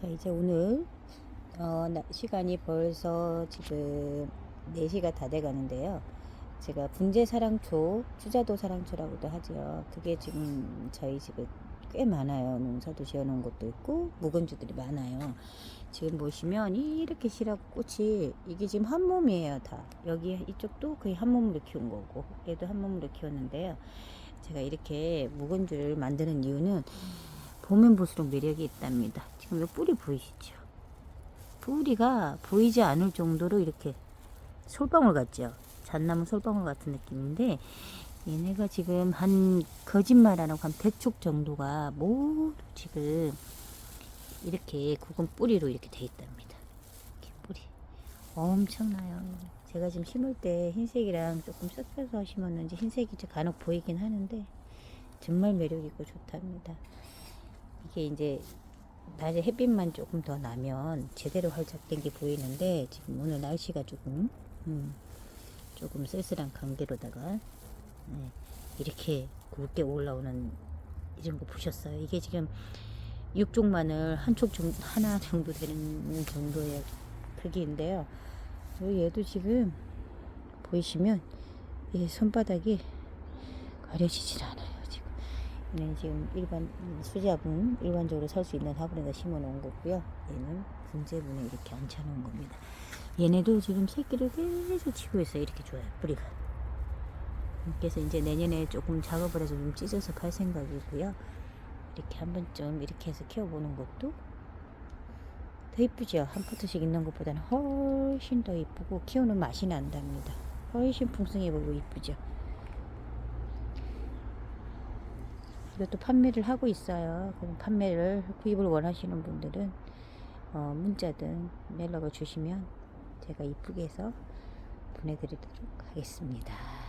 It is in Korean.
자, 이제 오늘 어, 나- 시간이 벌써 지금 4시가 다 돼 가는데요. 제가 분재 사랑초, 추자도 사랑초라고도 하죠. 그게 지금 저희 집에 꽤 많아요. 농사도 지어 놓은 것도 있고 묵은주들이 많아요. 지금 보시면 이렇게 실하고 꽃이 이게 지금 한 몸이에요, 다. 여기 이쪽도 거의 한 몸으로 키운 거고 얘도 한 몸으로 키웠는데요. 제가 이렇게 묵은주를 만드는 이유는 보면 볼수록 매력이 있답니다. 이 뿌리 보이시죠? 뿌리가 보이지 않을 정도로 이렇게 솔방울 같죠? 잣나무 솔방울 같은 느낌인데 얘네가 지금 한 거짓말 안 하고 한 100촉 정도가 모두 지금 이렇게 굵은 뿌리로 이렇게 돼 있답니다. 이렇게 뿌리 엄청나요. 제가 지금 심을 때 흰색이랑 조금 섞여서 심었는지 흰색이 이제 간혹 보이긴 하는데 정말 매력 있고 좋답니다. 이게 이제 낮에 햇빛만 조금 더 나면 제대로 활짝 된 게 보이는데 지금 오늘 날씨가 조금 음, 조금 쓸쓸한 관계로다가 네, 이렇게 굵게 올라오는 이런 거 보셨어요? 이게 지금 육종 마늘 한촉 정도 하나 정도 되는 정도의 크기인데요. 얘도 지금 보이시면 이 손바닥이 가려지질 않아요. 얘는 지금 일반 수자분 일반적으로 살 수 있는 화분에다 심어 놓은 거고요. 얘는 분재분에 이렇게 앉혀 놓은 겁니다. 얘네도 지금 새끼를 계속 치고 있어요. 이렇게 좋아요. 뿌리가. 그래서 이제 내년에 조금 작업을 해서 좀 찢어서 팔 생각이고요. 이렇게 한 번쯤 이렇게 해서 키워보는 것도 더 이쁘죠. 한 포트씩 있는 것보다는 훨씬 더 이쁘고 키우는 맛이 난답니다. 훨씬 풍성해 보이고 이쁘죠. 이것도 판매를 하고 있어요. 그럼 판매를 구입을 원하시는 분들은 어, 문자든 연락을 주시면 제가 이쁘게 해서 보내드리도록 하겠습니다.